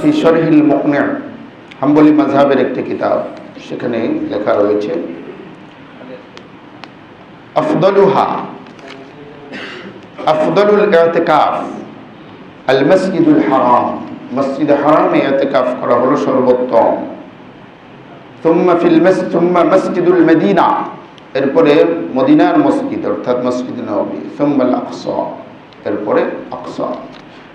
ফি শরহিল মুকনিয়া হাম্বলি মাযহাবের একটি কিতাব সেখানে লেখা রয়েছে আফদলুহা আফদলুল ইতিকাফ আল মসজিদুল হারাম মসজিদ হারামে ইতিকাফ করা হলো সর্বোত্তম ثم في المسجد ثم مسجد المدينة এরপরে মদিনার মসজিদ, অর্থাৎ মসজিদ নবী সোম্বাল আকস, এরপরে আকস।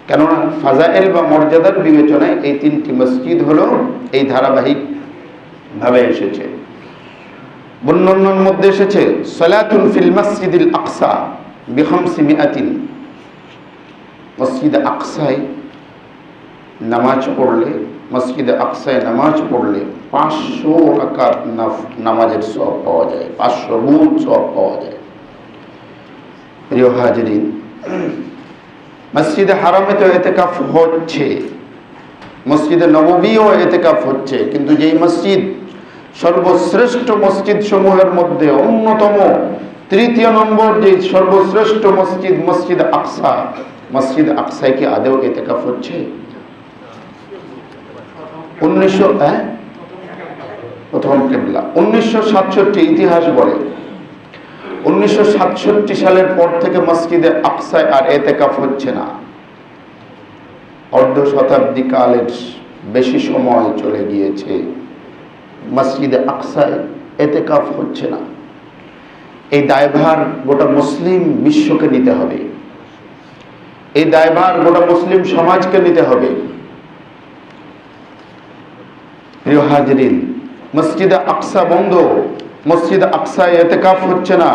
কেননা ফাজাইল বা মর্যাদার বিবেচনায় এই তিনটি মসজিদ হলো এই ধারাবাহিকভাবে এসেছে। বন্যন্যর মধ্যে এসেছে, সলাতুন ফিল মসজিদুল আকসা বিহমসি সিমিয়াতিন মসজিদ আকসাই নামাজ পড়লে মসজিদে আকসায় নামাজ পড়লে পাঁচশো রাকাত নামাজের সব পাওয়া যায়, পাঁচশো গুণ সব পাওয়া যায়। প্রিয় হাজরিন, মসজিদে হারামে তো এতেকাফ হচ্ছে, মসজিদে নববীও এতেকাফ হচ্ছে, কিন্তু যেই মসজিদ সর্বশ্রেষ্ঠ মসজিদ সমূহের মধ্যে অন্যতম, তৃতীয় নম্বর যে সর্বশ্রেষ্ঠ মসজিদ মসজিদ আকসা, মসজিদ আকসায় কি আদেও এতেকাফ হচ্ছে? উনিশশো হ্যাঁ প্রথম উনিশশো সাতষট্টি ইতিহাস বলে। উনিশশো সাতষট্টি সালের পর থেকে মসজিদে আর হচ্ছে না। অর্ধ শতাব্দী কালের বেশি সময় চলে গিয়েছে। মসজিদে আকসায় এতেকাফ হচ্ছে না। এই দায়ভার গোটা মুসলিম বিশ্বকে নিতে হবে। এই দায়ভার গোটা মুসলিম সমাজকে নিতে হবে। প্রিয় হাজরিন, মসজিদে আকসা বন্ধ, মসজিদে আকসায় এতেকাফ হচ্ছে না,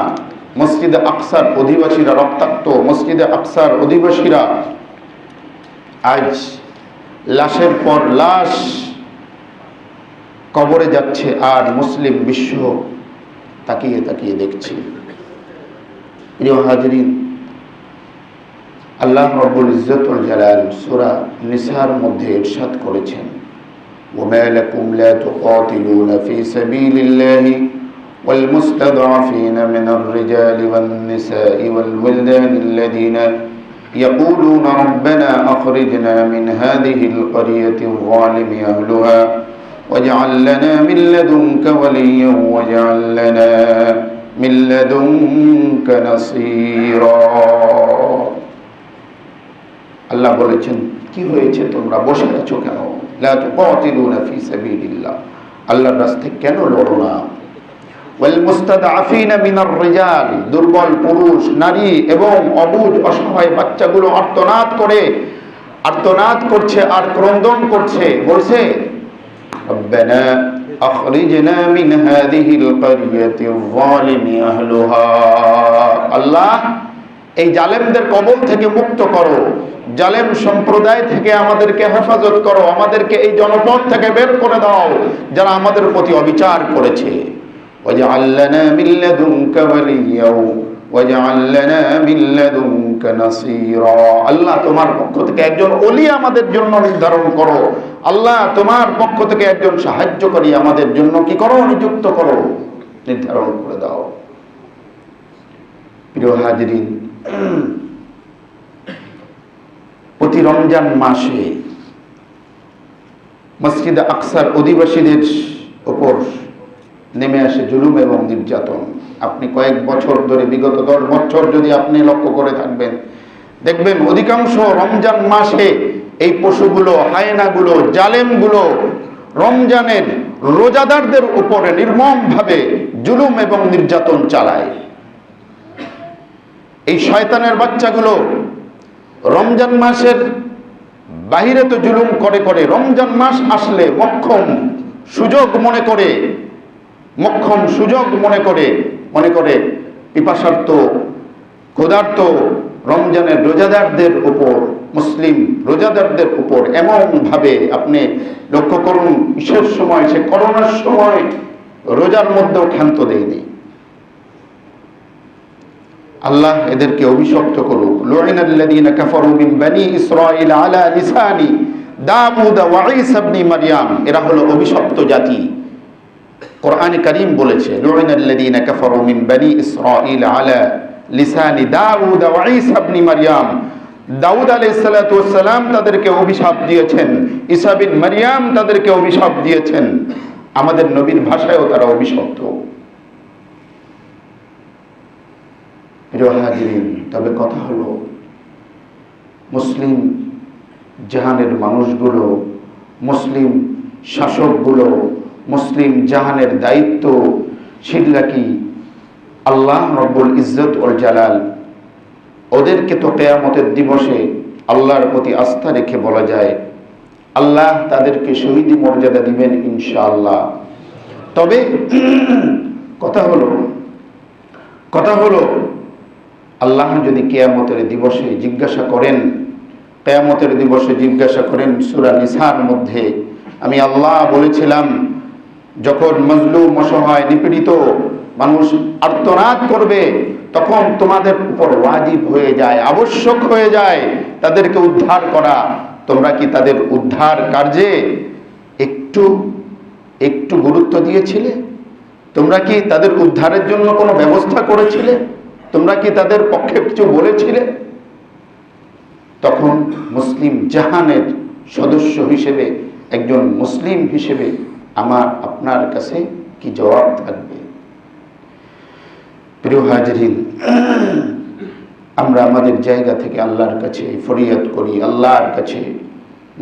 মসজিদে আকসার অধিবাসীরা রক্তাক্ত, মসজিদে আকসার অধিবাসীরা আজ লাশের পর লাশ কবরে যাচ্ছে, আর মুসলিম বিশ্ব তাকিয়ে তাকিয়ে দেখছে। প্রিয় আল্লাহ রব্বুল ইজ্জতুল জালাল সূরা নিসার মধ্যে ইরশাদ করেছেন। وما لكم لا تقاتلون في سبيل الله والمستضعفين من الرجال والنساء والولدان الذين يقولون ربنا أخرجنا من هذه القرية الظالم أهلها واجعل لنا من لدنك وليا واجعل لنا من لدنك نصيرا আল্লাহ বলেছেন কি হয়েছে তোমরা বসে আছো কেন আল্লাহর রাস্তায় কেন লড়ো না? দুর্বল পুরুষ, নারী এবং অবুজ, অসহায় বাচ্চাগুলো আর্তনাদ করে, আর্তনাদ করছে, আর ক্রন্দন করছে, বলছে আল্লাহ এই জালেমদের কবল থেকে মুক্ত করো জালেম সম্প্রদায় থেকে আমাদেরকে হেফাজত করো, আমাদেরকে এই জনপদ থেকে বের করে দাও যারা আমাদের প্রতি অবিচার করেছে। আল্লাহ তোমার পক্ষ থেকে একজন অলি আমাদের জন্য নির্ধারণ করো। আল্লাহ তোমার পক্ষ থেকে একজন আমাদের জন্য কি করো? নিযুক্ত করো, নির্ধারণ করে দাও। প্রিয় হাজরিন প্রতি রমজান মাসে মসজিদ আকসার অধিবাসীদের ওপর নেমে আসে জুলুম এবং নির্যাতন। আপনি কয়েক বছর ধরে, বিগত দশ বছর যদি আপনি লক্ষ্য করে থাকবেন, দেখবেন অধিকাংশ রমজান মাসে এই পশুগুলো, হায়নাগুলো, জালেমগুলো রমজানের রোজাদারদের উপরে নির্মমভাবে জুলুম এবং নির্যাতন চালায়। এই শয়তানের বাচ্চাগুলো রমজান মাসের বাহিরে তো জুলুম করে করে, রমজান মাস আসলে মক্ষম সুযোগ মনে করে, মক্ষম সুযোগ মনে করে মনে করে পিপাসার্থ ক্ষুধার্ত রমজানের রোজাদারদের উপর, মুসলিম রোজাদারদের উপর এমনভাবে আপনি লক্ষ্য করুন, বিশেষ সময় সে করোনার সময় রোজার মধ্যেও ক্ষান্ত দেয়নি। আল্লাহ এদেরকে অভিশপ্ত করুক। লুইনাল্লাযীনা কাফারু মিন বানি ইসরাঈল আলা লিসানি দাউদ ওয়া ঈসা ইবনে মারইয়াম এরা হলো অভিশপ্ত জাতি। কোরআন কারীম বলেছে লুইনাল্লাযীনা কাফারু মিন বানি ইসরাঈল আলা লিসানি দাউদ ওয়া ঈসা ইবনে মারইয়াম দাউদ আলাইহিসসালাম তাদেরকে অভিশাপ দিয়েছেন। ঈসা বিন মারইয়াম তাদেরকে অভিশাপ দিয়েছেন। আমাদের নবীর ভাষায়ও তারা অভিশপ্ত। প্রিয় তবে কথা হলো, মুসলিম জাহানের মানুষগুলো, মুসলিম শাসকগুলো, মুসলিম জাহানের দায়িত্ব সেগুলা কি? আল্লাহ রব্বুল ইজ্জত ওল জালাল ওদেরকে তো কেয়ামতের দিবসে আল্লাহর প্রতি আস্থা রেখে বলা যায়। আল্লাহ তাদেরকে শহীদি মর্যাদা দিবেন ইনশাআল্লাহ। তবে, কথা হলো কথা হলো আল্লাহ যদি কেয়ামতের দিবসে জিজ্ঞাসা করেন, কেয়ামতের দিবসে জিজ্ঞাসা করেন সুরা নিসার মধ্যে, আমি আল্লাহ বলেছিলাম, যখন মজলুম অসহায় নিপীড়িত মানুষ আর্তনাদ করবে, তখন তোমাদের উপর ওয়াজিব হয়ে যায়, আবশ্যক হয়ে যায়, তাদেরকে উদ্ধার করা। তোমরা কি তাদের উদ্ধার কার্যে একটু একটু গুরুত্ব দিয়েছিলে? তোমরা কি তাদের উদ্ধারের জন্য কোনো ব্যবস্থা করেছিলে? তোমরা কি তাদের পক্ষে কিছু বলেছিলে? তখন মুসলিম জাহানের সদস্য হিসেবে, একজন মুসলিম হিসেবে আমার আপনার কাছে কি জবাব থাকবে? প্রিয় হাজরিন, আমরা আমাদের জায়গা থেকে আল্লাহর কাছে ফরিয়াদ করি, আল্লাহর কাছে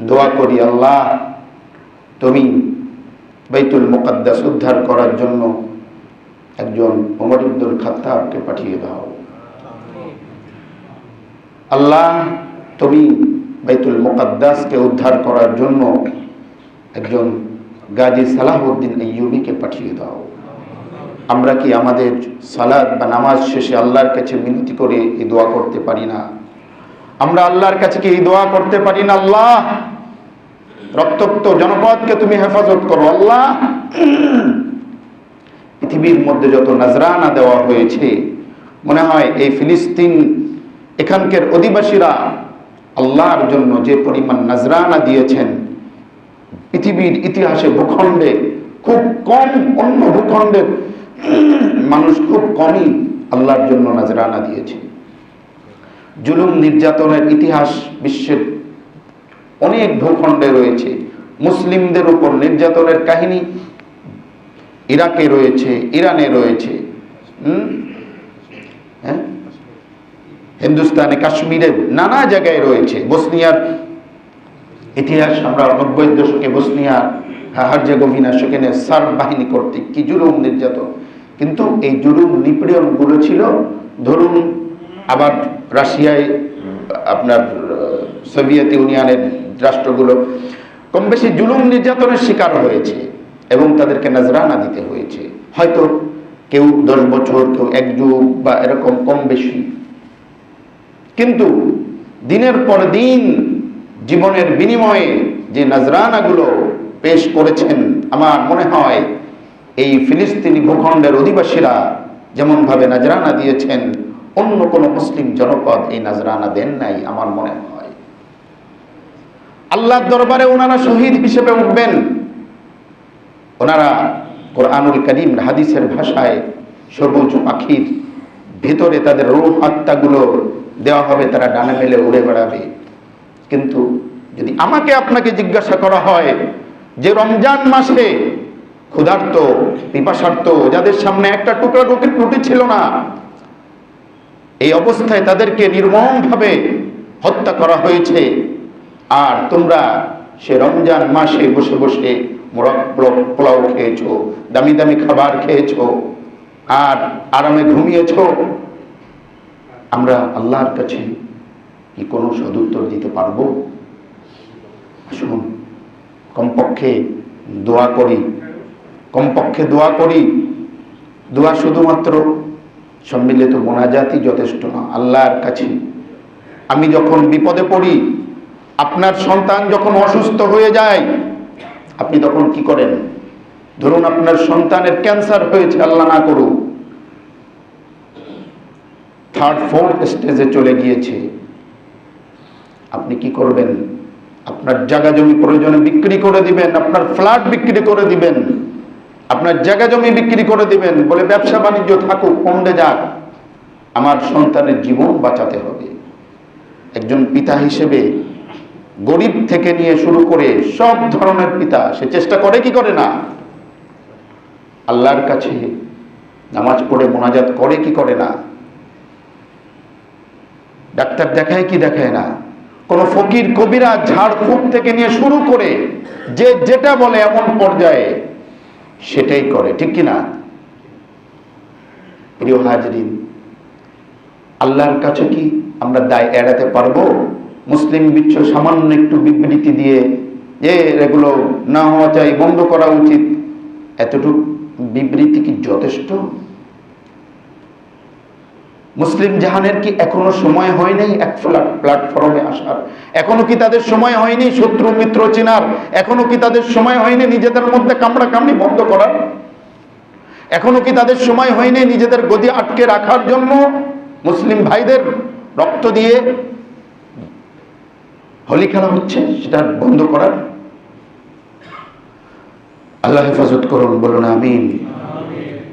দোয়া করি, আল্লাহ তুমি বাইতুল মুকদ্দাস উদ্ধার করার জন্য একজন ওমর ইবদুল খাত্তাবকে পাঠিয়ে দাও। আল্লাহ তুমি বাইতুল মুকদ্দাসকে উদ্ধার করার জন্য একজন গাজী সালাহউদ্দিন আইয়ুবিকে পাঠিয়ে দাও। আমরা কি আমাদের সালাদ বা নামাজ শেষে আল্লাহর কাছে মিনতি করে এই দোয়া করতে পারি না? আমরা আল্লাহর কাছে কি এই দোয়া করতে পারি না? আল্লাহ, রক্তাক্ত জনপদকে তুমি হেফাজত করো। আল্লাহ পৃথিবীর মধ্যে যত নাজরানা দেওয়া হয়েছে, মনে হয় এই ফিলিস্তিন এখানকার অধিবাসীরা আল্লাহর জন্য যে পরিমাণ নাজরানা দিয়েছেন, পৃথিবীর ইতিহাসে ভূখণ্ডে, খুব কম অন্য ভূখণ্ডের মানুষ খুব কমই আল্লাহর জন্য নাজরানা দিয়েছে। জুলুম নির্যাতনের ইতিহাস বিশ্বের অনেক ভূখণ্ডে রয়েছে। মুসলিমদের উপর নির্যাতনের কাহিনী ইরাকে রয়েছে, ইরানে রয়েছে? হ্যাঁ? হিন্দুস্তানে, কাশ্মীরে নানা জায়গায় রয়েছে। বসনিয়ার ইতিহাস, আমরা নব্বই দশকে বসনিয়া, হার্জেগোভিনা, সেখানে সার্ব বাহিনী কর্তৃক কি জুলুম নির্যাতন? কিন্তু এই জুলুম নিপীড়নগুলো ছিল, ধরুন আবার রাশিয়ায়, আপনার, সোভিয়েত ইউনিয়নের রাষ্ট্রগুলো কম বেশি জুলুম নির্যাতনের শিকার হয়েছে। এবং তাদেরকে নজরানা দিতে হয়েছে। হয়তো কেউ দশ বছর, কেউ এক যুগ বা এরকম কম বেশি। কিন্তু দিনের পর দিন জীবনের বিনিময়ে যে নজরানাগুলো পেশ করেছেন, আমার মনে হয় এই ফিলিস্তিনি ভূখণ্ডের অধিবাসীরা যেমনভাবে নজরানা দিয়েছেন, অন্য কোনো মুসলিম জনপদ এই নজরানা দেন নাই আমার মনে হয়। আল্লাহর দরবারে ওনারা শহীদ হিসেবে উঠবেন। ওনারা কোরআনুল করিম হাদিসের ভাষায় সবুজ পাখির ভেতরে তাদের রূহ আত্মাগুলো দেওয়া হবে, তারা ডানে মেলে উড়ে বেড়াবে। কিন্তু যদি আমাকে আপনাকে জিজ্ঞাসা করা হয় যে রমজান মাসে ক্ষুধার্ত, পিপাসার্ত, যাদের সামনে একটা টুকরা রুটি রুটি ছিল না, এই অবস্থায় তাদেরকে নির্মমভাবে হত্যা করা হয়েছে। আর তোমরা সে রমজান মাসে বসে বসে পোলাও- খেয়েছো, দামি দামি খাবার খেয়েছো, আর আরামে ঘুমিয়েছ। আমরা আল্লাহর কাছে কি কোনো সদুত্তর দিতে পারব? আসুন, কমপক্ষে দোয়া করি। কমপক্ষে দোয়া করি। দোয়া শুধুমাত্র সম্মিলিত মোনাজাতই যথেষ্ট না, আল্লাহর কাছে। আমি যখন বিপদে পড়ি, আপনার সন্তান যখন অসুস্থ হয়ে যায় আপনি তখন কি করেন? ধরুন আপনার সন্তানের ক্যান্সার হয়েছে, আল্লাহ না করুক। থার্ড ফোর্থ স্টেজে চলে গিয়েছে। আপনি কি করবেন? আপনার জায়গা জমি প্রয়োজনে বিক্রি করে দিবেন, আপনার ফ্ল্যাট বিক্রি করে দিবেন। আপনার জায়গা জমি বিক্রি করে দিবেন। বলে ব্যবসা বাণিজ্য থাকুক কমে যাক। আমার সন্তানের জীবন বাঁচাতে হবে। একজন পিতা হিসেবে গরিব থেকে নিয়ে শুরু করে সব ধরনের পিতা, সে চেষ্টা করে কি করে না? আল্লাহর কাছে নামাজ পড়ে মোনাজাত করে কি করে না? ডাক্তার দেখায় কি দেখায় না? কোন ফকির, কবিরা ঝাড়ফুঁক থেকে নিয়ে শুরু করে যে যেটা বলে এমন পর্যায়ে সেটাই করে, ঠিক কি না? প্রিয় হাজরিন, আল্লাহর কাছে কি আমরা দায় এড়াতে পারব? মুসলিম বিশ্ব সামান্য একটু বিবৃতি দিয়ে যে এগুলো না হওয়া চাই, বন্ধ করা উচিত। এতটুকু বিবৃতি কি যথেষ্ট? মুসলিম জাহানের কি এখনও সময় হয় নাই এক প্ল্যাটফর্মে আসার? এখনও কি তাদের সময় হয়নি শত্রু, মিত্র, চেনার? এখনও কি তাদের সময় হয়নি নিজেদের মধ্যে কামড়া কামড়ি বন্ধ করার? এখনও কি তাদের সময় হয়নি নিজেদের গদি আটকে রাখার জন্য মুসলিম ভাইদের রক্ত দিয়ে হোলি খেলা হচ্ছে, সেটা বন্ধ করার। আল্লাহ হেফাজত করুন, বলুন আমিন।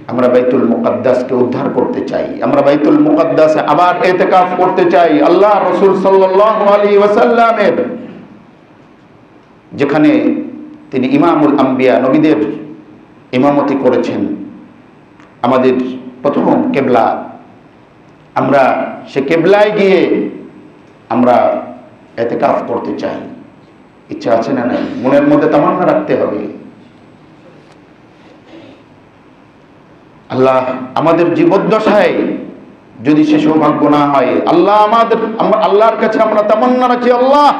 আমরা বাইতুল মুকাদ্দাসকে উদ্ধার করতে চাই। আমরা বাইতুল মুকাদ্দাসে আবার এতেকাফ করতে চাই। আল্লাহ রসুল সাল্লাল্লাহু আলাইহি ওয়াসাল্লামের, যেখানে তিনি ইমামুল আম্বিয়া, নবীদের ইমামতি করেছেন। আমাদের প্রথম কেবলা। আমরা সে কেবলায় গিয়ে আমরা এতেকাফ করতে চাই। ইচ্ছা আছে না নাই? মনের মধ্যে তামান্না রাখতে হবে। আল্লাহ আমাদের জীবদ্দশায় যদি সে সৌভাগ্য না হয়, আল্লাহ আমাদের আল্লাহর কাছে আমরা তামান্না রাখি, আল্লাহ।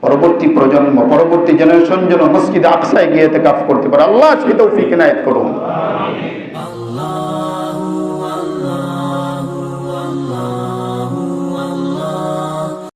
পরবর্তী প্রজন্ম, পরবর্তী জেনারেশন যেন মসজিদে আকসায় গিয়ে এতে কাফ করতে পারে, আল্লাহ সেই তৌফিক এনায়েত করুন।